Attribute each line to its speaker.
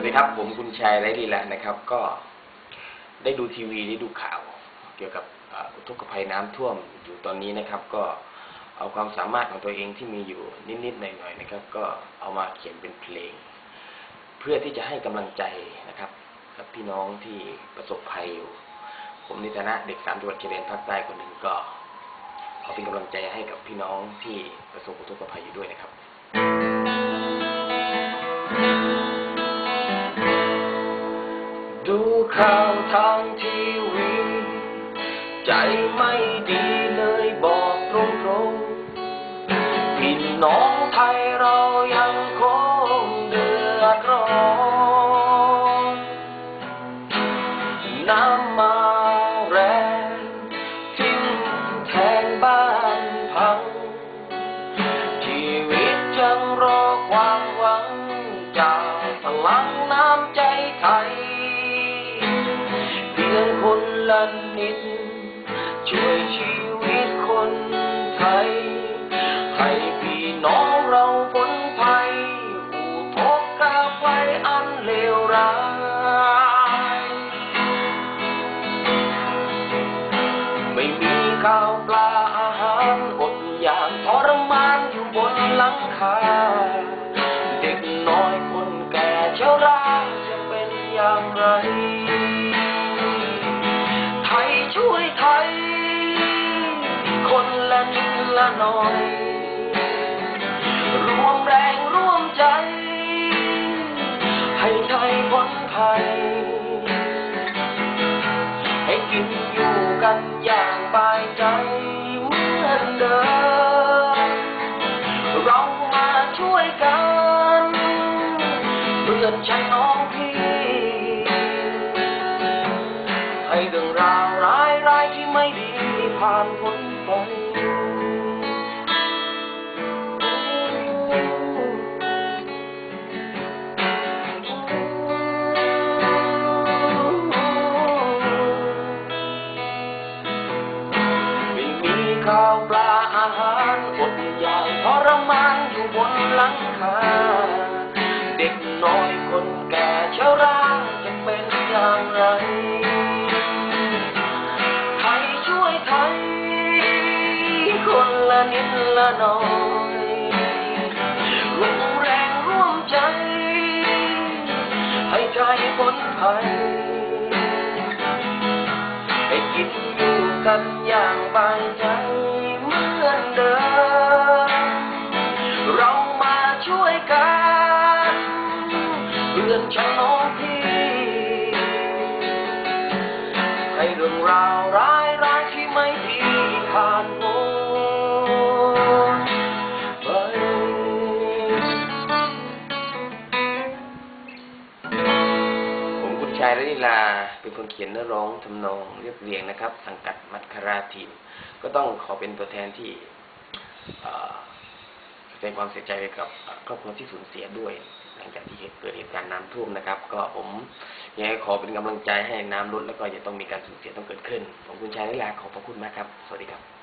Speaker 1: วัสดีครับ ผมคุณชัยไรดีแล้วนะครับ ก็ได้ดูทีวีได้ดูข่าว เกี่ยวกับอุทกภัยน้ำท่วมอยู่ตอนนี้นะครับ ก็เอาความสามารถของตัวเองที่มีอยู่นิดๆหน่อยๆนะครับ ก็เอามาเขียนเป็นเพลง เพื่อที่จะให้กำลังใจนะครับกับพี่น้องที่ประสบภัยอยู่ ผมในฐานะเด็กสามจังหวัดชายแดนภาคใต้คนหนึ่งก็ขอเป็นกำลังใจให้กับพี่น้องที่ประสบอุทกภัยอยู่ด้วยนะครับ ดูข่าวทางทีวี ใจไม่ดีเลยบอกตรงๆพี่น้องไทยเรายังคงเดือดร้อนน้ำมาแรงทิ้งแทงบ้านพัง ชีวิตยังรอความหวังจากพลังน้ำใจไทย พียงคนละนิด ช่วยชีวิตคนไทย ให้พี่น้องเราพ้นภัยอุทกภัยอันเลวร้าย ไม่มีข้าวปลาอาหารอดอยากทรมานอยู่บนหลังคา ช่วยไทย คนละนิดละหน่อย รวมแรงร่วมใจ ให้ไทยพ้นภัย ให้กินอยู่กันอย่างบายใจเหมือนเดิม เรามาช่วยกันเพื่อนฉัน ไม่ดีผ่านพ้นไปไม่มีข้าวปลาอาหารอดอยากทรมานอยู่บนหลังคา เด็กน้อยคนแก่ นละนิดละหน่อยรวมแรงร่วมใจ ให้ไทยพ้นภัยให้กินอยู่กันอย่างบายใจเหมือนเดิม เรามาช่วยกันเพื่อนฉันน้องพี่ ให้เรื่องราวร้ายระนิลาเป็นคนเขียนเนื้อร้องทำนองเรียบเรียงนะครับ สังกัดมัคคาราทีม ก็ต้องขอเป็นตัวแทนที่แสดงความเสียใจไปกับครอบครัวที่สูญเสียด้วย หลังจากที่เกิดเหตุการณ์น้ำท่วมนะครับ ก็ผมยังไงขอเป็นกำลังใจให้น้ำลดแล้วก็อย่าต้องมีการสูญเสียต้องเกิดขึ้น ผมคุณชายระนิลาขอบพระคุณมากครับ สวัสดีครับ